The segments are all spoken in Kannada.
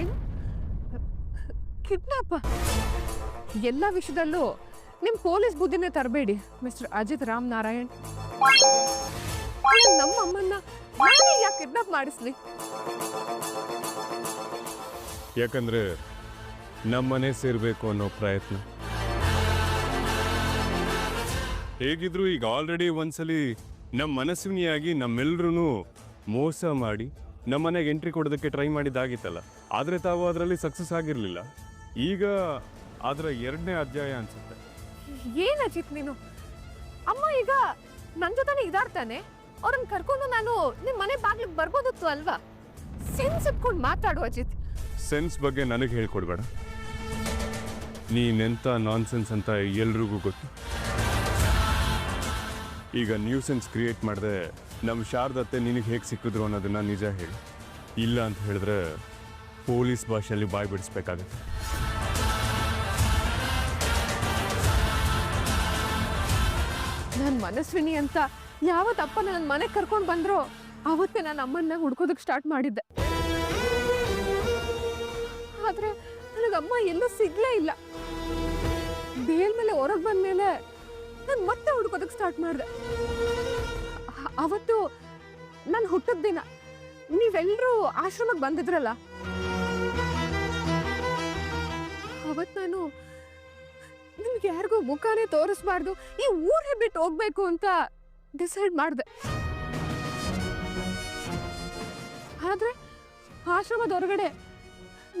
ಏನು ಕಿಡ್ನಾಪ. ಎಲ್ಲ ವಿಷಯದಲ್ಲೂ ನಿಮ್ಮ ಪೊಲೀಸ್ ಬುದ್ಧಿನೇ ತರಬೇಡಿ, ಮಿಸ್ಟರ್ ಅಜಿತ್ ರಾಮ್ ನಾರಾಯಣ್. ನಮ್ಮ ಅಮ್ಮನ್ನ ನಾನೇ ಯಾಕೆ ಕಿಡ್ನಾಪ್ ಮಾಡಿಸ್ಲಿ? ಯಾಕಂದ್ರೆ ನಮ್ಮನೆ ಸೇರ್ಬೇಕು ಅನ್ನೋ ಪ್ರಯತ್ನ. ಹೇಗಿದ್ರು ಈಗ ಆಲ್ರೆಡಿ ಒಂದ್ಸಲಿ ನಮ್ಮ ಮನಸ್ವಿನಿಯಾಗಿ ನಮ್ಮೆಲ್ರೂ ಮೋಸ ಮಾಡಿ ನಮ್ಮನೆಗೆ ಎಂಟ್ರಿ ಕೊಡೋದಕ್ಕೆ ಟ್ರೈ ಮಾಡಿದ್ದಾಗಿತ್ತಲ್ಲ. ಆದ್ರೆ ತಾವು ಅದರಲ್ಲಿ ಸಕ್ಸಸ್ ಆಗಿರಲಿಲ್ಲ. ಈಗ ಅದರ ಎರಡನೇ ಅಧ್ಯಾಯ ಅನ್ಸುತ್ತೆ. ಏನು ಅಜಿತ್ ನೀನು? ಅಮ್ಮ ಈಗ ನನ್ನ ಜೊತೆನೆ ಇದಾರ್ತಾನೆ. ಅವ್ರನ್ನ ಕರ್ಕೊಂಡು ನಾನು ನಿಮ್ಮ ಮನೆ ಬಾಗ್ಲಿಗೆ ಬರ್ಬೋದಿತ್ತು ಅಲ್ವಾ? ಸೆನ್ಸ್ ಇಟ್ಕೊಂಡು ಮಾತಾಡು ಅಜಿತ್. ಸೆನ್ಸ್ ಬಗ್ಗೆ ನನಗೆ ಹೇಳ್ಕೊಡ್ಬೇಡ. ನೀನೆಂತ ನಾನ್ಸೆನ್ಸ್ ಅಂತ ಎಲ್ರಿಗೂ ಗೊತ್ತು. ಈಗ ನ್ಯೂಸೆನ್ಸ್ ಕ್ರಿಯೇಟ್ ಮಾಡಿದೆ ನಮ್ಮ ಶಾರದತ್ತೆ ನಿನಗೆ ಹೇಗೆ ಸಿಕ್ಕಿದ್ರು ಅನ್ನೋದನ್ನ ನಿಜ ಹೇಳಿ. ಇಲ್ಲ ಅಂತ ಹೇಳಿದ್ರೆ ಪೊಲೀಸ್ ಭಾಷೆಯಲ್ಲಿ ಬಾಯ್ ಬಿಡಿಸ್ಬೇಕಾಗತ್ತೆ. ನನ್ನ ಮನಸ್ವಿನಿ ಅಂತ ಯಾವತ್ತಪ್ಪ ನನ್ನ ಮನೆಗೆ ಕರ್ಕೊಂಡು ಬಂದ್ರು ಅವತ್ತೇ ನಾನು ಅಮ್ಮನ್ನ ಹುಡ್ಕೋದಕ್ಕೆ ಸ್ಟಾರ್ಟ್ ಮಾಡಿದ್ದೆ. ಆದ್ರೆ ನನಗಮ್ಮ ಎಲ್ಲೂ ಸಿಗ್ಲೇ ಇಲ್ಲ. ಬೇಲ್ ಮೇಲೆ ಹೊರಗೆ ಬಂದ್ಮೇಲೆ ನಾನು ಮತ್ತೆ ಹುಡ್ಕೋದಕ್ಕೆ ಸ್ಟಾರ್ಟ್ ಮಾಡಿದೆ. ಅವತ್ತು ನಾನು ಹುಟ್ಟದ ದಿನ. ನೀವೆಲ್ಲರೂ ಆಶ್ರಮಕ್ಕೆ ಬಂದಿದ್ರಲ್ಲ? ಅವತ್ತು ನಾನು ನಿಮ್ಗೆ ಯಾರಿಗೂ ಮುಖಾನೇ ತೋರಿಸ್ಬಾರ್ದು. ಈ ಊರೇ ಬಿಟ್ಟು ಹೋಗ್ಬೇಕು ಅಂತ ಡಿಸೈಡ್ ಮಾಡಿದೆ. ಆದ್ರೆ ಆಶ್ರಮದ ಹೊರಗಡೆ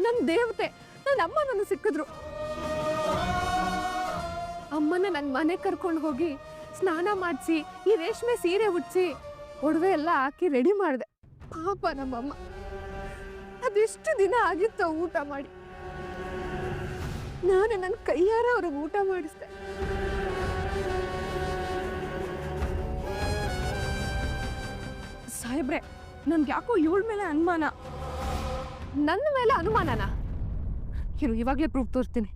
ನನ್ನ ದೇವತೆ ನನ್ನ ಅಮ್ಮ ನನ್ನ ಸಿಕ್ಕಿದ್ರು. ಅಮ್ಮನ ನನ್ನ ಮನೆಗೆ ಕರ್ಕೊಂಡು ಹೋಗಿ ಸ್ನಾನ ಮಾಡಿಸಿ, ಈ ರೇಷ್ಮೆ ಸೀರೆ ಉಡ್ಸಿ ಒಡವೆ ಎಲ್ಲ ಹಾಕಿ ರೆಡಿ ಮಾಡಿದೆ. ಪಾಪ ನಮ್ಮಮ್ಮ. ಅದೆಷ್ಟು ದಿನ ಆಗಿತ್ತು ಊಟ ಮಾಡಿ. ನಾನು ನನ್ನ ಕೈಯಾರ ಅವ್ರಿಗೆ ಊಟ ಮಾಡಿಸ್ದೆ. ಸಾಹೇಬ್ರೆ ನನ್ಗೆ ಯಾಕೋ ಇವಳ ಮೇಲೆ ಅನುಮಾನ? ನನ್ನ ಮೇಲೆ ಅನುಮಾನನಾ? ಇರು ಇವಾಗಲೇ ಪ್ರೂಫ್ ತೋರಿಸ್ತೀನಿ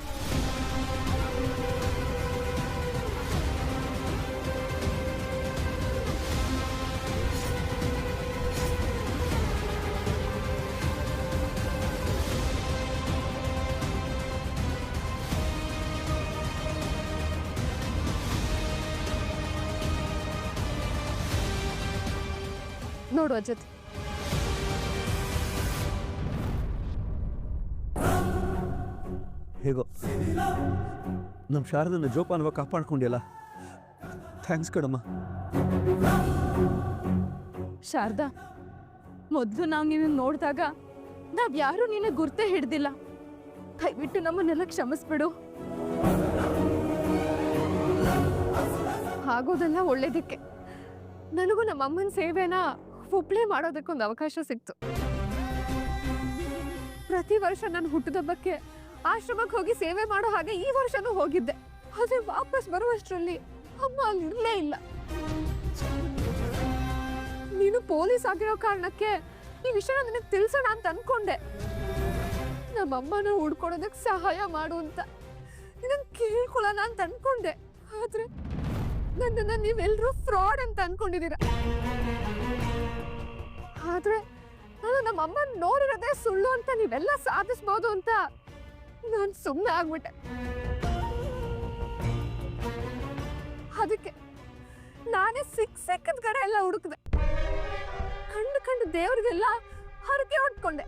ನೋಡು ಅಜಿತ್. ಹೇಗೋ? ನಮ್ಮ ಶಾರದನ ಜೋಪಾನವ ಕಾಪಾಡ್ಕೊಂಡಿಲ್ಲ ಥ್ಯಾಂಕ್ಸ್ ಕಣಮ್ಮ. ಶಾರದಾ ಮೊದಲು ನಾವು ನಿನ್ನ ನೋಡಿದಾಗ ನಾವ್ ಯಾರು ನಿನ್ನ ಗುರ್ತೇ ಹಿಡ್ದಿಲ್ಲ. ದಯವಿಟ್ಟು ನಮ್ಮನ್ನೆಲ್ಲ ಕ್ಷಮಿಸ್ಬಿಡು. ಆಗೋದೆಲ್ಲ ಒಳ್ಳೇದಕ್ಕೆ. ನನಗೂ ನಮ್ಮ ಅಮ್ಮನ ಸೇವೆನ ಒಬ್ಳೇ ಮಾಡೋದಕ್ಕೊಂದು ಅವಕಾಶ ಸಿಕ್ತು. ಪ್ರತಿ ವರ್ಷ ನಾನು ಹುಟ್ಟಿದಬ್ಬಕ್ಕೆ ಆಶ್ರಮಕ್ಕೆ ಹೋಗಿ ಸೇವೆ ಮಾಡೋ ಹಾಗೆ ಈ ವರ್ಷನೂ ಹೋಗಿದ್ದೆ. ಆದ್ರೆ ವಾಪಸ್ ಬರುವಷ್ಟರಲ್ಲಿ ಅಮ್ಮ ಅಲ್ಲಿ ಇರ್ಲೇ ಇಲ್ಲ. ನೀನು ಪೊಲೀಸ್ ಆಗಿರೋ ಕಾರಣಕ್ಕೆ ಈ ವಿಷಯ ನನಗೆ ತಿಳಿಸೋಣ ಅಂತ ಅನ್ಕೊಂಡೆ. ನಮ್ಮಮ್ಮನ ಹುಡ್ಕೊಡೋದಕ್ಕೆ ಸಹಾಯ ಮಾಡು ಅಂತ. ನಿನ್ನನ್ನು ಕೇಳ್ಕೊಳ್ಳೋಣ ಅಂತ ಅನ್ಕೊಂಡೆ. ಆದ್ರೆ ನನ್ನನ್ನ ನೀವೆಲ್ಲರೂ ಫ್ರಾಡ್ ಅಂತ ಅನ್ಕೊಂಡಿದ್ದೀರ? ನಮ್ಮ ಅಮ್ಮನ ನೋಡಿರೋದೇ ಸುಳ್ಳು ಅಂತ ನೀವೆಲ್ಲ ಸಾಧಿಸ್ಬೋದು ಅಂತ ನಾನು ಸುಮ್ಮನೆ ಆಗ್ಬಿಟ್ಟೆ. ಅದಕ್ಕೆ ನಾನೇ ಸಿಕ್ ಸಿಕ್ಕದ ಕಡೆ ಎಲ್ಲ ಹುಡುಕ್ದೆ. ಕಂಡು ಕಂಡು ದೇವ್ರಿಗೆಲ್ಲ ಹರಕೆ ಹೊಡ್ಕೊಂಡೆ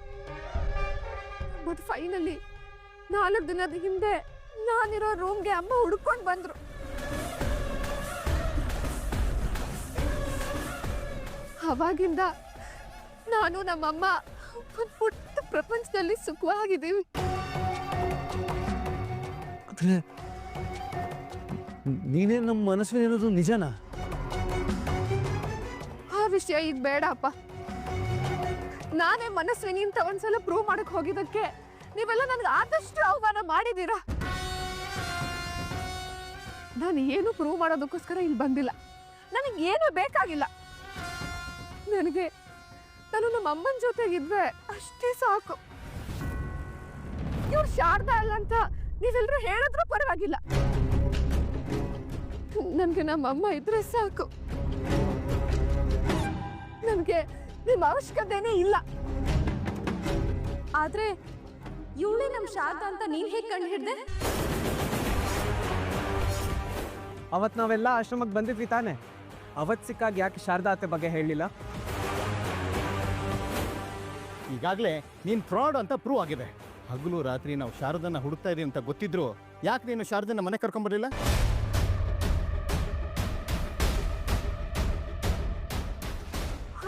ಬಟ್ ಫೈನಲಿ ನಾಲ್ಕು ದಿನದ ಹಿಂದೆ ನಾನಿರೋ ರೂಮ್ಗೆ ಅಮ್ಮ ಹುಡ್ಕೊಂಡು ಬಂದ್ರು. ಅವಾಗಿಂದ ನಾನು ನಮ್ಮಮ್ಮ. ಒಂದು ಪುಟ್ಟ ಪ್ರಪಂಚದಲ್ಲಿ ಸುಖವಾಗಿದ್ದೀವಿ. ಆದರೆ ನೀನೇ ನಮ್ಮ ಮನಸ್ಸಿನಲ್ಲಿರೋದು ನಿಜನಾ? ಆ ವಿಷಯ ಈಗ ಬೇಡ ಅಪ್ಪ ನಾನೇ ಮನಸ್ವಿನಿ ಅಂತ ಒಂದ್ಸಲ ಪ್ರೂವ್ ಮಾಡಕ್ ಹೋಗಿದ್ದಕ್ಕೆ ನೀವೆಲ್ಲ ನನಗೆ ಆದಷ್ಟು ಅವಮಾನ ಮಾಡಿದ್ದೀರಾ? ನಾನು ಏನು ಪ್ರೂವ್ ಮಾಡೋದಕ್ಕೋಸ್ಕರ ಇಲ್ಲಿ ಬಂದಿಲ್ಲ. ನನಗೆ ಏನು ಬೇಕಾಗಿಲ್ಲ. ನನಗೆ ನಾನು ನಮ್ಮ ಅಮ್ಮನ ಜೊತೆಗಿದ್ವೆ ಅಷ್ಟೇ ಸಾಕು. ಇವ್ರು ಶಾರದ ಅಲ್ಲ ಅಂತ ನೀವೆಲ್ಲರೂ ಹೇಳಿದ್ರು ಪರವಾಗಿಲ್ಲ. ನನ್ಗೆ ನಮ್ಮ ಅಮ್ಮ ಇದ್ರೆ ಸಾಕು. ನನ್ಗೆ ನಿಮ್ಮ ಅವಶ್ಯಕತೆನೇ ಇಲ್ಲ. ಆದ್ರೆ ಇವಳೇ ನಮ್ ಶಾರದಾ ಅಂತ ನೀನ್ ಹೇಗ್ ಕಂಡು ಹಿಡ್ದೆ? ಅವತ್ ನಾವೆಲ್ಲ ಆಶ್ರಮಕ್ಕೆ ಬಂದಿದ್ವಿ ತಾನೆ. ಅವತ್ ಸಿಕ್ಕಾಗ ಯಾಕೆ ಶಾರದಾ ಬಗ್ಗೆ ಹೇಳಲಿಲ್ಲ ಈಗಾಗಲೇ ನೀನು ಫ್ರಾಡ್ ಅಂತ ಪ್ರೂವ್ ಆಗಿದೆ. ಹಗಲು ರಾತ್ರಿ ನಾವು ಶಾರದನ್ನ ಹುಡುಕ್ತಾ ಇದೀವಿ ಅಂತ ಗೊತ್ತಿದ್ರು. ಯಾಕೆ ನೀನು ಶಾರದನ್ನ ಮನೆ ಕರ್ಕೊಂಬರ್ಲಿಲ್ಲ?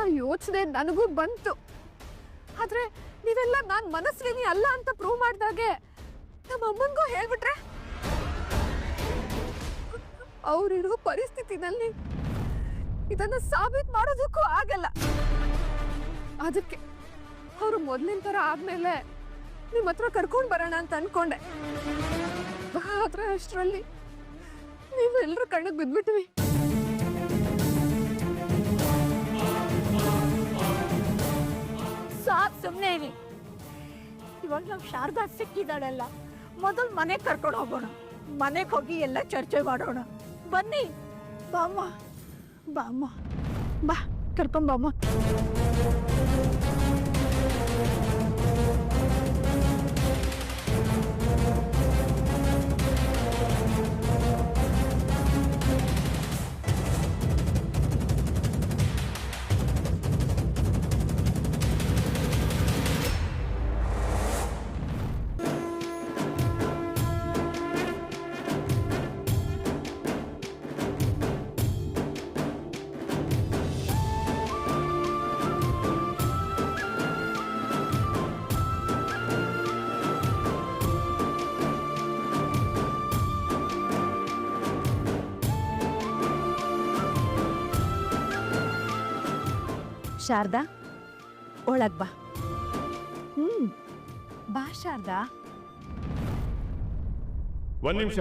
ಆ ಯೋಚನೆ ನನಗೂ ಬಂತು. ಆದ್ರೆ ನೀವೆಲ್ಲ ನಾನ್ ಮನಸ್ವಿನಿ ಅಲ್ಲ ಅಂತ ಪ್ರೂವ್ ಮಾಡಿದಾಗೆ ನಮ್ಮ ಅಮ್ಮನ್ಗೂ ಹೇಳ್ಬಿಟ್ರೆ? ಅವ್ರಿರೋ ಪರಿಸ್ಥಿತಿನಲ್ಲಿ ಇದನ್ನ ಸಾಬೀತ್ ಮಾಡೋದಕ್ಕೂ ಆಗಲ್ಲ. ಅದಕ್ಕೆ ಅವರು ಮೊದ್ಲಿನ ಥರ ಆದ್ಮೇಲೆ ನಿಮ್ಮ ಹತ್ರ ಕರ್ಕೊಂಡು ಬರೋಣ ಅಂತ ಅನ್ಕೊಂಡೆ. ಆದ್ರೆ ಅಷ್ಟರಲ್ಲಿ. ನೀವೆಲ್ಲರೂ ಕಣ್ಣಿಗೆ ಬಿದ್ಬಿಟ್ವಿ. ಸಾಕ್ ಸುಮ್ಮನೆ ಇರಿ. ಇವಾಗ ನಾವು ಶಾರದಾ ಸಿಕ್ಕಿದಾಳಲ್ಲ ಮೊದಲು ಮನೆಗೆ ಕರ್ಕೊಂಡು ಹೋಗೋಣ. ಮನೆಗೆ ಹೋಗಿ ಎಲ್ಲ ಚರ್ಚೆ ಮಾಡೋಣ. ಬನ್ನಿ. ಬಾಮ್ಮ. ಬಾಮ್ಮ. ಬಾ ಕರ್ಕೊಂಬಮ್ಮ ಶಾರದಾ, ಒಳಗ್ ಬಾ. ಹ್ಮ್, ಬಾ ಶಾರದಾ. ಒಂದ್ ನಿಮಿಷ.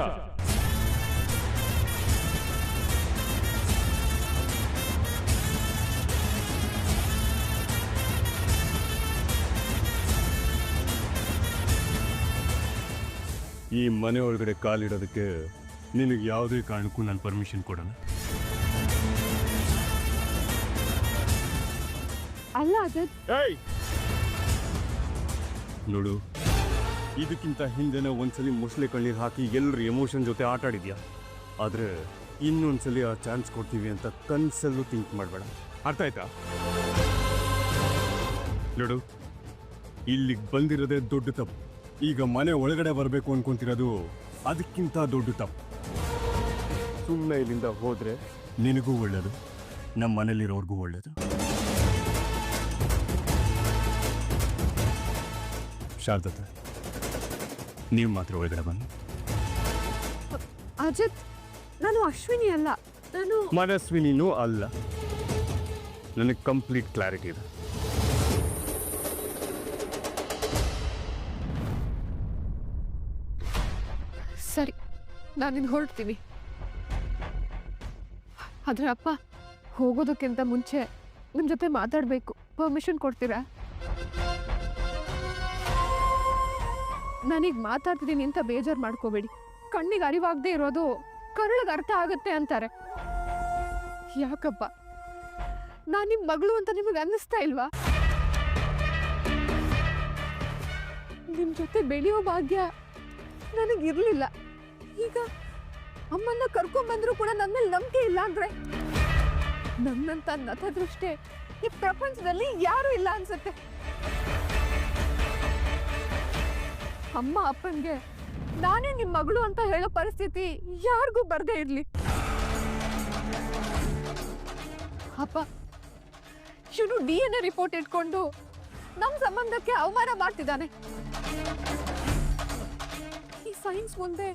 ಈ ಮನೆ ಒಳಗಡೆ ಕಾಲಿಡೋದಕ್ಕೆ ನಿನಗೆ ಯಾವುದೇ ಕಾರಣಕ್ಕೂ ನಾನು ಪರ್ಮಿಷನ್ ಕೊಡಲ್ಲ. ಅಲ್ಲ ಏಯ್! ನೋಡು ಇದಕ್ಕಿಂತ ಹಿಂದೆನ ಒಂದ್ಸಲಿ ಮೊಸಳೆ ಕಣ್ಣೀರು ಹಾಕಿ ಎಲ್ಲರ ಎಮೋಷನ್ ಜೊತೆ ಆಟ ಆಡಿದ್ಯಾ? ಆದ್ರೆ ಇನ್ನೊಂದ್ಸಲಿ ಆ ಚಾನ್ಸ್ ಕೊಡ್ತೀವಿ ಅಂತ ಕನ್ಸಲ್ಲೂ ಥಿಂಕ್ ಮಾಡಬೇಡ. ಅರ್ಥ ಆಯ್ತಾ? ನೋಡು ಇಲ್ಲಿಗೆ ಬಂದಿರೋದೇ ದೊಡ್ಡ ತಪ್ಪು. ಈಗ ಮನೆ ಒಳಗಡೆ ಬರಬೇಕು ಅನ್ಕೊಂತಿರೋದು ಅದಕ್ಕಿಂತ ದೊಡ್ಡ ತಪ್ಪು. ಸುಮ್ಮನೆ ಇಲ್ಲಿಂದ ಹೋದರೆ ನಿನಗೂ ಒಳ್ಳೆಯದು ನಮ್ಮ ಮನೇಲಿರೋರ್ಗೂ ಒಳ್ಳೇದು. ಶಾರದತ್ತೆ. ನೀವು ಮಾತ್ರ ಒಳಗಡೆ ಬನ್ನಿ. ಅಜಿತ್ ನಾನು ಅಶ್ವಿನಿ ಅಲ್ಲ ನಾನು ಮನಸ್ವಿನಿನೂ ಅಲ್ಲ. ನನಗೆ ಕಂಪ್ಲೀಟ್ ಕ್ಲಾರಿಟಿ ಇದೆ. ಸರಿ ನಾನಿನ್ ಹೊರಡ್ತೀನಿ. ಆದ್ರೆ ಅಪ್ಪ ಹೋಗೋದಕ್ಕಿಂತ ಮುಂಚೆ ನಿಮ್ಮ ಜೊತೆ ಮಾತಾಡಬೇಕು. ಪರ್ಮಿಷನ್ ಕೊಡ್ತೀರಾ? ನಾನೀಗ ಮಾತಾಡ್ತಿದ್ದೀನಿ ಅಂತ ಬೇಜಾರು ಮಾಡ್ಕೋಬೇಡಿ. ಕಣ್ಣಿಗೆ ಅರಿವಾಗದೇ ಇರೋದು ಕರುಳಿಗೆ ಅರ್ಥ ಆಗುತ್ತೆ ಅಂತಾರೆ. ಯಾಕಪ್ಪ? ನಾನು ನಿಮ್ಮ ಮಗಳು ಅಂತ ನಿಮಗೆ ಅನ್ನಿಸ್ತಾ ಇಲ್ವಾ? ನಿಮ್ಮ ಜೊತೆ ಬೆಳೆಯೋ ಭಾಗ್ಯ ನನಗಿರಲಿಲ್ಲ ಈಗ ಅಮ್ಮನ್ನ ಕರ್ಕೊಂಡ್ಬಂದರೂ ಕೂಡ ನನ್ನ ಮೇಲೆ ನಂಬಿಕೆ ಇಲ್ಲ ಅಂದ್ರೆ? ನನ್ನಂಥ ನಥದೃಷ್ಟೇ ಈ ಪ್ರಪಂಚದಲ್ಲಿ ಯಾರೂ ಇಲ್ಲ ಅನ್ಸುತ್ತೆ. ಅಮ್ಮ ಅಪ್ಪನ್ಗೆ, ನಾನೇ ನಿಮ್ಮ ಮಗಳು ಅಂತ ಹೇಳೋ ಪರಿಸ್ಥಿತಿ ಯಾರಿಗೂ ಬರದೇ ಇರ್ಲಿ. ಅಪ್ಪ ಶುರು ಡಿ ಎನ್ ಎ ರಿಪೋರ್ಟ್ ಇಟ್ಕೊಂಡು ನಮ್ಮ ಸಂಬಂಧಕ್ಕೆ ಅವಮಾನ ಮಾಡ್ತಿದ್ದಾನೆ. ಈ ಸೈನ್ಸ್ ಮುಂದೆ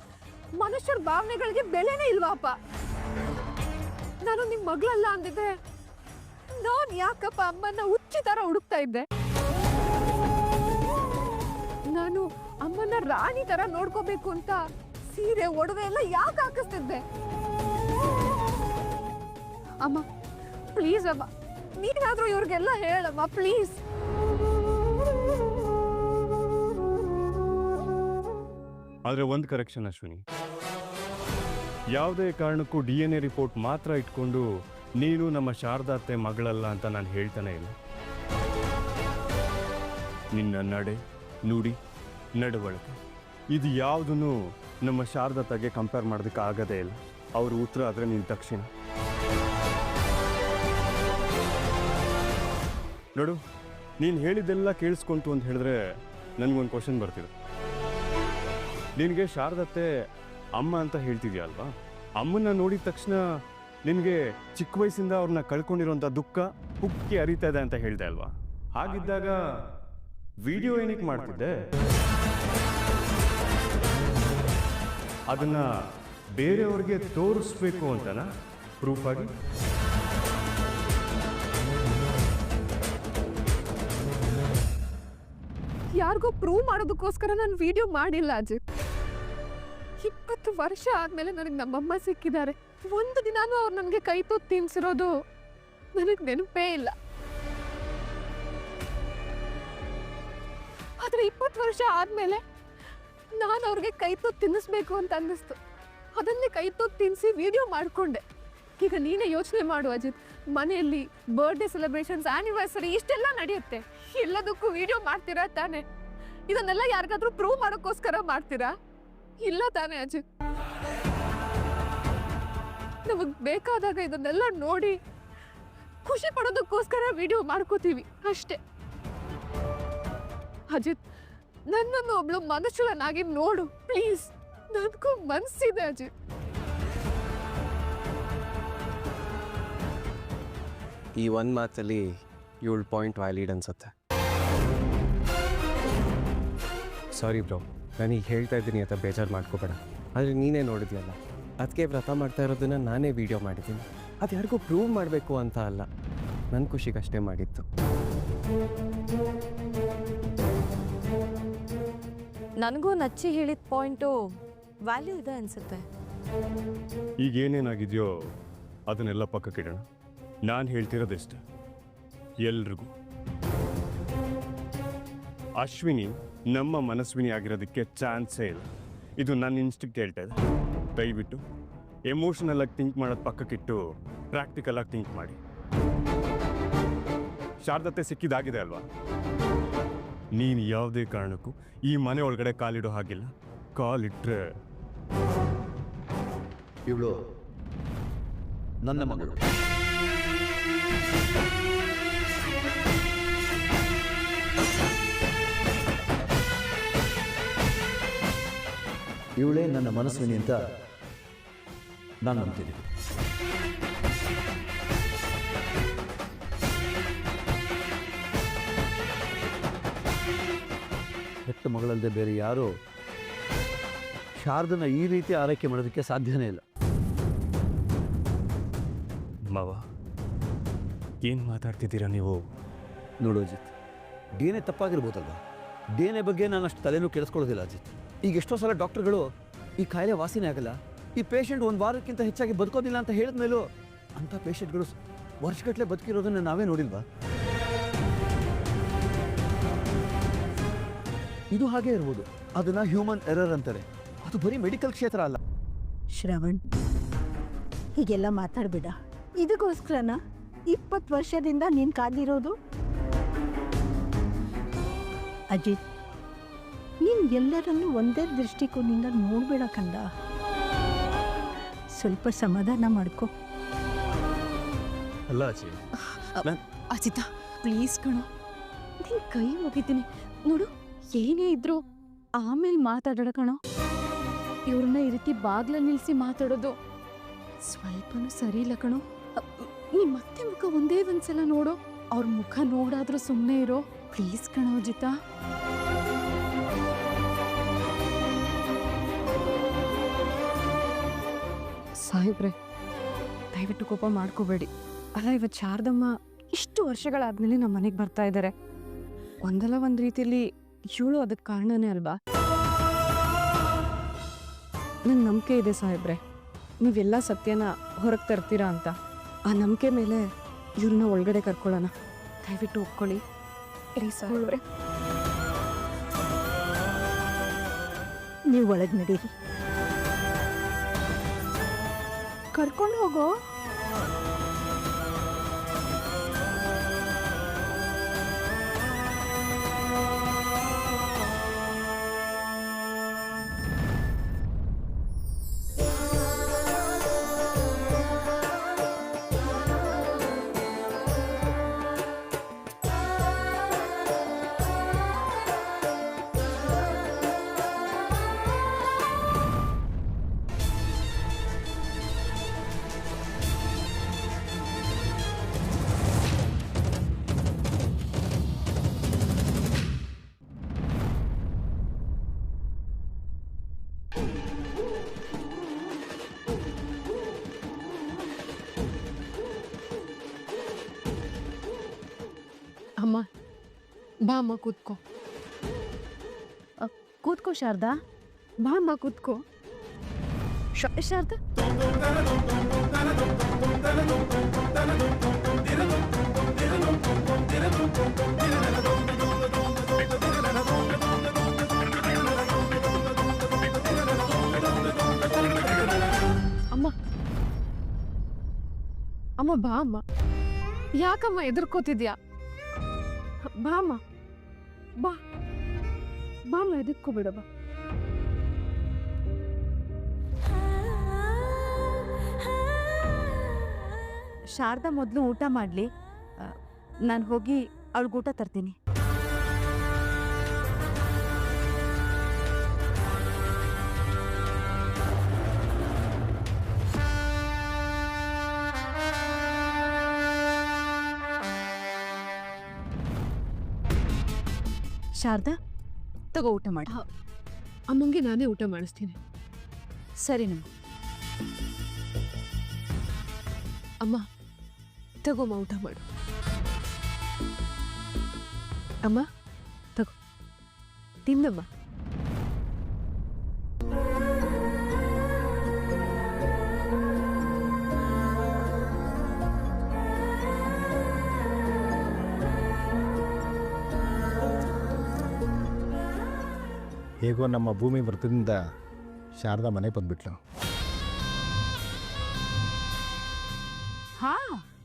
ಮನುಷ್ಯರ ಭಾವನೆಗಳಿಗೆ ಬೆಲೆನೇ ಇಲ್ವಾ ಅಪ್ಪ? ನಾನು ನಿಮ್ ಮಗಳಲ್ಲ ಅಂದಿದ್ದೆ ನಾನ್ ಯಾಕಪ್ಪ ಅಮ್ಮನ್ನ ಹುಚ್ಚಿ ತರ ಹುಡುಕ್ತಾ ಇದ್ದೆ? ರಾಣಿ ತರ ನೋಡ್ಕೋಬೇಕು ಅಂತ ಸೀರೆ, ಒಡವೆ ಎಲ್ಲ ಯಾಕೆ ಹಾಕಿಸ್ತಿದ್ದೆ? ಅಮ್ಮ ಪ್ಲೀಸ್ ಅಮ್ಮ, ನೀನಾದ್ರೂ ಇವ್ರಿಗೆಲ್ಲ ಹೇಳಮ್ಮ ಪ್ಲೀಸ್ ಆದರೆ ಒಂದು ಕರೆಕ್ಷನ್ ಅಶ್ವಿನಿ. ಯಾವುದೇ ಕಾರಣಕ್ಕೂ ಡಿ ಎನ್ ಎ ರಿಪೋರ್ಟ್ ಮಾತ್ರ ಇಟ್ಕೊಂಡು ನೀನು ನಮ್ಮ ಶಾರದಾತೆ ಮಗಳಲ್ಲ ಅಂತ ನಾನು ಹೇಳ್ತಾನೆ ಇಲ್ಲ. ನಿನ್ನ ನಡೆ, ನುಡಿ ನಡವಳಿಕೆ. ಇದು ಯಾವುದನ್ನು ನಮ್ಮ ಶಾರದತ್ತಾಗೆ ಕಂಪೇರ್ ಮಾಡೋದಕ್ಕೆ ಆಗದೇ ಇಲ್ಲ. ಅವ್ರ ಉತ್ತರ ಆದರೆ ನೀನು ದಕ್ಷಿಣ. ನೋಡು, ನೀನು ಹೇಳಿದ್ದೆಲ್ಲ ಕೇಳಿಸ್ಕೊಂತು ಅಂತ ಹೇಳಿದ್ರೆ ನನಗೊಂದು ಕ್ವಶನ್ ಬರ್ತಿದೆ. ನಿನಗೆ ಶಾರದತ್ತೆ ಅಮ್ಮ ಅಂತ ಹೇಳ್ತಿದ್ಯಾ ಅಲ್ವಾ? ಅಮ್ಮನ್ನ ನೋಡಿದ ತಕ್ಷಣ ನಿನಗೆ ಚಿಕ್ಕ ವಯಸ್ಸಿಂದ ಅವ್ರನ್ನ ಕಳ್ಕೊಂಡಿರೋಂಥ ದುಃಖ ಉಕ್ಕಿ ಅರಿತಾ ಇದೆ ಅಂತ ಹೇಳಿದೆ ಅಲ್ವಾ? ಹಾಗಿದ್ದಾಗ ವಿಡಿಯೋ ಏನಕ್ಕೆ ಮಾಡ್ತಿದ್ದೆ. ಅದನ್ನ ಬೇರೆಯವ್ರಿಗೆ ತೋರಿಸ್ಬೇಕು ಅಂತನ? ಪ್ರೂಫ್ ಆಗಿ? ಯಾರಿಗೋ ಪ್ರೂವ್ ಮಾಡೋದಕ್ಕೋಸ್ಕರ ನಾನು ವಿಡಿಯೋ ಮಾಡಿಲ್ಲ ಅಜಿತ್. ಇಪ್ಪತ್ತು ವರ್ಷ ಆದ್ಮೇಲೆ ನನಗೆ ನಮ್ಮಮ್ಮ ಸಿಕ್ಕಿದ್ದಾರೆ. ಒಂದು ದಿನಾನೂ ಅವ್ರು ನನಗೆ ಕೈ ತೊತ್ತು ತಿನ್ಸಿರೋದು ನನಗೆ ನೆನಪೇ ಇಲ್ಲ. ಆದ್ರೆ ಇಪ್ಪತ್ತು ವರ್ಷ ಆದ್ಮೇಲೆ ನಾನು ಅವ್ರಿಗೆ ಕೈ ತುತ್ತು ತಿನ್ನಿಸ್ಬೇಕು ಅಂತ ಅನ್ನಿಸ್ತು. ಅದನ್ನೇ ಕೈ ತುತ್ತು ತಿನ್ನಿಸಿ ವಿಡಿಯೋ ಮಾಡಿಕೊಂಡೆ. ಈಗ ನೀನೇ ಯೋಚನೆ ಮಾಡು ಅಜಿತ್, ಮನೆಯಲ್ಲಿ ಬರ್ಡೇ ಸೆಲೆಬ್ರೇಷನ್ಸ್ ಆನಿವರ್ಸರಿ ಇಷ್ಟೆಲ್ಲ ನಡೆಯುತ್ತೆ. ಎಲ್ಲದಕ್ಕೂ ವಿಡಿಯೋ ಮಾಡ್ತೀರಾ ತಾನೆ? ಇದನ್ನೆಲ್ಲ ಯಾರಿಗಾದ್ರೂ ಪ್ರೂವ್ ಮಾಡೋಕ್ಕೋಸ್ಕರ ಮಾಡ್ತೀರಾ? ಇಲ್ಲ ತಾನೆ ಅಜಿತ್. ನಮಗ್ ಬೇಕಾದಾಗ ಇದನ್ನೆಲ್ಲ ನೋಡಿ ಖುಷಿ ಪಡೋದಕ್ಕೋಸ್ಕರ ವಿಡಿಯೋ ಮಾಡ್ಕೋತೀವಿ ಅಷ್ಟೇ. ಅಜಿತ್ ನನ್ನನ್ನು ಒಬ್ಳು ಮನುಷ್ಯನಾಗಿ ನೋಡು ಪ್ಲೀಸ್. ನನಗೂ ಮನಸ್ಸಿದೆ ಅಜಿತ್. ಈ ಒಂದು ಮಾತಲ್ಲಿ ಏಳು ಪಾಯಿಂಟ್ ವ್ಯಾಲಿಡ್ ಅನ್ಸುತ್ತೆ. ಸಾರಿ ಬ್ರೋ ನಾನೀಗ ಹೇಳ್ತಾ ಇದ್ದೀನಿ ಅಂತ ಬೇಜಾರು ಮಾಡ್ಕೋಬೇಡ. ಆದರೆ ನೀನೇ ನೋಡಿದ್ಯಲ್ಲ ಅದಕ್ಕೆ ವ್ರತ ಮಾಡ್ತಾ ಇರೋದನ್ನ ನಾನೇ ವಿಡಿಯೋ ಮಾಡಿದ್ದೀನಿ. ಅದು ಯಾರಿಗೂ ಪ್ರೂವ್ ಮಾಡಬೇಕು ಅಂತ ಅಲ್ಲ. ನನ್ನ ಖುಷಿಗಷ್ಟೇ ಮಾಡಿತ್ತು ನನಗೂ ನಚ್ಚಿ ಹೇಳಿದ ಪಾಯಿಂಟು ವ್ಯಾಲ್ಯೂ ಇದೆ ಅನ್ಸುತ್ತೆ. ಈಗ ಏನೇನಾಗಿದೆಯೋ ಅದನ್ನೆಲ್ಲ ಪಕ್ಕಕ್ಕಿಡೋಣ ನಾನು ಹೇಳ್ತಿರೋದೆಷ್ಟು? ಎಲ್ರಿಗೂ. ಅಶ್ವಿನಿ ನಮ್ಮ ಮನಸ್ವಿನಿ ಆಗಿರೋದಕ್ಕೆ ಚಾನ್ಸೇ ಇಲ್ಲ. ಇದು ನನ್ನ ಇನ್ಸ್ಟಿಕ್ಟ್ ಹೇಳ್ತಾ ಇದೆ. ದಯವಿಟ್ಟು ಎಮೋಷನಲ್ ಆಗಿ ಥಿಂಕ್ ಮಾಡೋದು ಪಕ್ಕಕ್ಕಿಟ್ಟು ಪ್ರಾಕ್ಟಿಕಲ್ ಆಗಿ ಥಿಂಕ್ ಮಾಡಿ. ಶಾರದತೆ ಸಿಕ್ಕಿದಾಗಿದೆ ಅಲ್ವಾ? ನೀನು ಯಾವುದೇ ಕಾರಣಕ್ಕೂ ಈ ಮನೆ ಒಳಗಡೆ ಕಾಲಿಡೋ ಹಾಗಿಲ್ಲ. ಕಾಲಿಟ್ರೆ. ಇವಳು ನನ್ನ ಮಗಳು. ಇವಳೇ ನನ್ನ ಮನಸ್ವಿನಿ ಅಂತ ನಾನು ನಂಬ್ತೀನಿ ಮಗಳಲ್ಲದೆ ಬೇರೆ ಯಾರು ಶಾರದನ ಈ ರೀತಿ ಆರೈಕೆ ಮಾಡೋದಕ್ಕೆ ಸಾಧ್ಯನೇ ಇಲ್ಲ. ಮಾವ ಏನು ಮಾತಾಡ್ತಿದ್ದೀರಾ ನೀವು? ನೋಡು ಅಜಿತ್ ಡೇನೆ ತಪ್ಪಾಗಿರ್ಬೋದಲ್ವ? ಡೇನೆ ಬಗ್ಗೆ ನಾನು ಅಷ್ಟು ತಲೆನೂ ಕೆಡಿಸ್ಕೊಳ್ಳೋದಿಲ್ಲ ಅಜಿತ್. ಈಗ ಎಷ್ಟೋ ಸಲ ಡಾಕ್ಟರ್ಗಳು ಈ ಕಾಯಿಲೆ ವಾಸಿನೇ ಆಗಲ್ಲ ಈ ಪೇಷಂಟ್ ಒಂದು ವಾರಕ್ಕಿಂತ ಹೆಚ್ಚಾಗಿ ಬದುಕೋದಿಲ್ಲ ಅಂತ ಹೇಳಿದ್ಮೇಲೂ ಅಂಥ ಪೇಷಂಟ್ಗಳು ವರ್ಷಗಟ್ಟಲೆ ಬದುಕಿರೋದನ್ನ ನಾವೇ ನೋಡಿಲ್ವಾ? ಇದು ಹಾಗೆ ಇರ್ಬೋದು. ಅದನ್ನ ಹ್ಯೂಮನ್ ಎರರ್ ಅಂತಾರೆ. ಅದು ಬರೀ ಮೆಡಿಕಲ್ ಕ್ಷೇತ್ರ ಅಲ್ಲ. ಶ್ರವಣ್ ಹೀಗೆಲ್ಲ ಮಾತಾಡ್ಬೇಡ. ಇದಕ್ಕೋಸ್ಕರನ ಇಪ್ಪತ್ತು ವರ್ಷದಿಂದ ನೀನು ಕಾದಿರೋದು ಅಜಿತ್ ನೀನು ಎಲ್ಲರನ್ನೂ ಒಂದೇ ದೃಷ್ಟಿಕೋನಿಂದ ನೋಡ್ಬೇಡ ಕಂದ. ಸ್ವಲ್ಪ ಸಮಾಧಾನ ಮಾಡ್ಕೋ. ಅಲ್ಲ ಅಜಿ. ಅಜಿತ ಪ್ಲೀಸ್ ಕಣ. ನಿನ್ ಕೈ ಮುಗಿತೀನಿ. ನೋಡು. ಏನೇ ಇದ್ರು ಆಮೇಲೆ ಮಾತಾಡೋಣ ಕಣೋ. ಇವ್ರನ್ನ ಈ ರೀತಿ ಬಾಗ್ಲ ನಿಲ್ಸಿ ಮಾತಾಡೋದು ಸ್ವಲ್ಪನೂ ಸರಿ ಇಲ್ಲ ಕಣೋ. ನೀ ಮತ್ತೆ ಮುಖ ಒಂದೇ ಒಂದ್ಸಲ ನೋಡು. ಅವ್ರ ಮುಖ ನೋಡಾದ್ರೂ ಸುಮ್ಮನೆ ಇರೋ. ಪ್ಲೀಸ್ ಕಣೋ ಜಿತ ಸಾಹೇಬ್ರೆ, ದಯವಿಟ್ಟು ಕೋಪ ಮಾಡ್ಕೋಬೇಡಿ. ಅಲ್ಲ, ಇವತ್ತು ಶಾರದಮ್ಮ ಇಷ್ಟು ವರ್ಷಗಳಾದ್ಮೇಲೆ ನಮ್ಮ ಮನೆಗೆ ಬರ್ತಾ ಇದ್ದಾರೆ ಒಂದಲ್ಲ ಒಂದು ರೀತಿಯಲ್ಲಿ ಇವಳು ಅದಕ್ಕೆ ಕಾರಣನೇ ಅಲ್ವಾ? ನಂಗೆ ನಂಬಿಕೆ ಇದೆ ಸಾಹೇಬ್ರೆ. ನೀವೆಲ್ಲ ಸತ್ಯನ ಹೊರಗೆ ತರ್ತೀರಾ ಅಂತ. ಆ ನಂಬಿಕೆ ಮೇಲೆ ಇವ್ರನ್ನ ಒಳಗಡೆ ಕರ್ಕೊಳ್ಳೋಣ. ದಯವಿಟ್ಟು ಒಪ್ಕೊಳ್ಳಿ. ಇರಿ ಸಾಹೇಬ್ರೆ ನೀವು ಒಳಗೆ ನಡೀರಿ. ಕರ್ಕೊಂಡು ಹೋಗೋ? ಬಾ ಅಮ್ಮ ಕೂತ್ಕೋ. ಕೂತ್ಕೋ ಶಾರದಾ. ಬಾ ಅಮ್ಮ ಕೂತ್ಕೋ. ಶಾರದಾ. ಅಮ್ಮ. ಅಮ್ಮ ಬಾ ಅಮ್ಮ. ಯಾಕಮ್ಮ ಎದುರ್ಕೋತಿದ್ಯಾ? ಬಾ ಅಮ್ಮ. ಬಾ. ಬಾ ಅಮ್ಮ ಬಿಡ ಬಾ ಶಾರದಾ ಮೊದಲು ಊಟ ಮಾಡಲಿ. ನಾನು ಹೋಗಿ ಅವಳಿಗೆ ಊಟ ತರ್ತೀನಿ. ಶಾರದಾ ತಗೋ ಊಟ ಮಾಡಿ. ಅಮ್ಮಂಗೆ ನಾನೇ ಊಟ ಮಾಡಿಸ್ತೀನಿ. ಸರಿ ನಮ್ಮ ಅಮ್ಮ ತಗೋಮ್ಮ ಊಟ ಮಾಡು. ಅಮ್ಮ ತಗೋ. ತಿನ್ನಮ್ಮ ಹೇಗೋ ನಮ್ಮ ಭೂಮಿ ವ್ರತದಿಂದ ಶಾರದಾ ಮನೆ ಬಂದ್ಬಿಟ್ಲು. ಹಾ,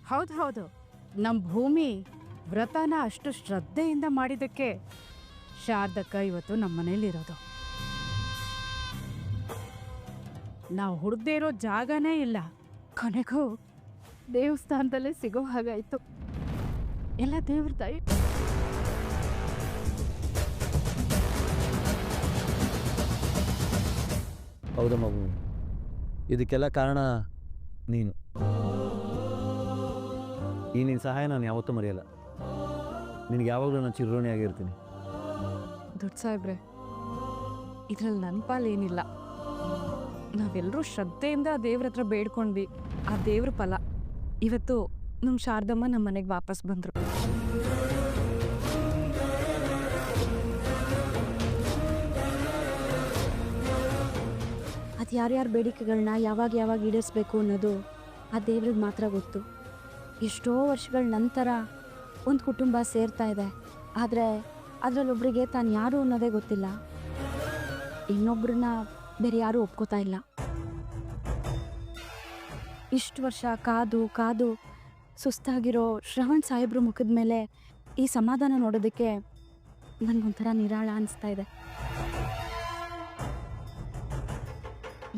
ಹೌದು ಹೌದು. ನಮ್ಮ ಭೂಮಿ ವ್ರತನ ಅಷ್ಟು ಶ್ರದ್ಧೆಯಿಂದ ಮಾಡಿದ್ದಕ್ಕೆ ಶಾರದಕ್ಕ ಇವತ್ತು ನಮ್ಮ ಮನೇಲಿರೋದು. ನಾವು ಹುಡ್ದೇ ಇರೋ ಜಾಗನೇ ಇಲ್ಲ. ಕೊನೆಗೂ ದೇವಸ್ಥಾನದಲ್ಲೇ ಸಿಗೋ ಹಾಗಾಯ್ತು. ಎಲ್ಲ ದೇವ್ರ ತಾಯಿ ಹೌದಮ್ಮ ಮಗು. ಇದಕ್ಕೆಲ್ಲ ಕಾರಣ ನೀನು. ಈ ನಿನ್ನ ಸಹಾಯ ನಾನು ಯಾವತ್ತೂ ಮರೆಯಲ್ಲ. ನಿನಗೆ ಯಾವಾಗಲೂ ನಾನು ಚಿರೋಣಿಯಾಗಿರ್ತೀನಿ ದೊಡ್ಡ ಸಾಹೇಬ್ರೆ, ಇದ್ರಲ್ಲಿ ನನ್ನ ಪಾಲೇನಿಲ್ಲ ನಾವೆಲ್ಲರೂ ಶ್ರದ್ಧೆಯಿಂದ ಆ ದೇವ್ರ ಹತ್ರ ಬೇಡ್ಕೊಂಡ್ವಿ. ಆ ದೇವ್ರ ಫಲ. ಇವತ್ತು ನಮ್ಮ ಶಾರದಮ್ಮ ನಮ್ಮ ಮನೆಗೆ ವಾಪಸ್ ಬಂದರು. ಅದು ಯಾರ್ಯಾರ ಬೇಡಿಕೆಗಳನ್ನ ಯಾವಾಗ ಯಾವಾಗ ಈಡೇರಿಸ್ಬೇಕು ಅನ್ನೋದು ಆ ದೇವ್ರಿಗೆ ಮಾತ್ರ ಗೊತ್ತು. ಎಷ್ಟೋ ವರ್ಷಗಳ ನಂತರ ಒಂದು ಕುಟುಂಬ ಸೇರ್ತಾ ಇದೆ. ಆದರೆ ಅದರಲ್ಲೊಬ್ಬರಿಗೆ ತಾನು ಯಾರು ಅನ್ನೋದೇ ಗೊತ್ತಿಲ್ಲ. ಇನ್ನೊಬ್ಬರನ್ನ ಬೇರೆ ಯಾರೂ ಒಪ್ಕೋತಾ ಇಲ್ಲ. ಇಷ್ಟು ವರ್ಷ ಕಾದು ಕಾದು ಸುಸ್ತಾಗಿರೋ ಶ್ರವಣ್ ಸಾಹೇಬ್ರ ಮುಖದ ಮೇಲೆ ಈ ಸಮಾಧಾನ ನೋಡೋದಕ್ಕೆ ನನಗೊಂಥರ ನಿರಾಳ ಅನಿಸ್ತಾ ಇದೆ.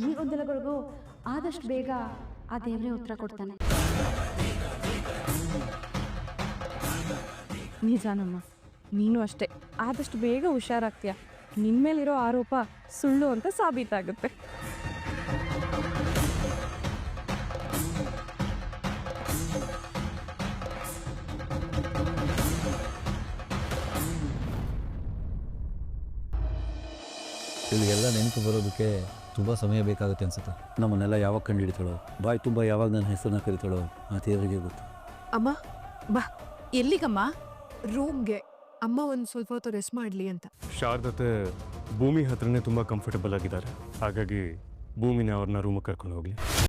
ಈ ಗೊಂದಲಗಳಿಗೂ ಆದಷ್ಟು ಬೇಗ ಆ ದೇವರೇ ಉತ್ತರ ಕೊಡ್ತಾನೆ. ನಿಜಾನಮ್ಮ ನೀನು ಅಷ್ಟೇ. ಆದಷ್ಟು ಬೇಗ ಹುಷಾರಾಗ್ತೀಯ. ನಿನ್ನ ಮೇಲಿರೋ ಆರೋಪ ಸುಳ್ಳು ಅಂತ ಸಾಬೀತಾಗುತ್ತೆ. ಎಲ್ಲ ನೆನಪು ಬರೋದಕ್ಕೆ ತುಂಬ ಸಮಯ ಬೇಕಾಗುತ್ತೆ ಅನ್ಸುತ್ತೆ. ನಮ್ಮನ್ನೆಲ್ಲ ಯಾವಾಗ ಕಂಡು ಹಿಡಿತಾಳೋ? ಬಾಯಿ ತುಂಬ ಯಾವಾಗ ನನ್ನ ಹೆಸರನ್ನ ಕರಿತಾಳೋ? ಆ ದೇವರಿಗೆ ಗೊತ್ತು. ಅಮ್ಮ ಬಾ. ಎಲ್ಲಿಗಮ್ಮ? ರೂಮ್ಗೆ. ಅಮ್ಮ ಒಂದು ಸ್ವಲ್ಪ ಹೊತ್ತು ರೆಸ್ಟ್ ಮಾಡಲಿ ಅಂತ. ಶಾರದತೆ ಭೂಮಿ ಹತ್ರನೇ ತುಂಬ ಕಂಫರ್ಟಬಲ್ ಆಗಿದ್ದಾರೆ. ಹಾಗಾಗಿ ಭೂಮಿನ ಅವ್ರನ್ನ ರೂಮಿಗೆ ಕರ್ಕೊಂಡು ಹೋಗಿ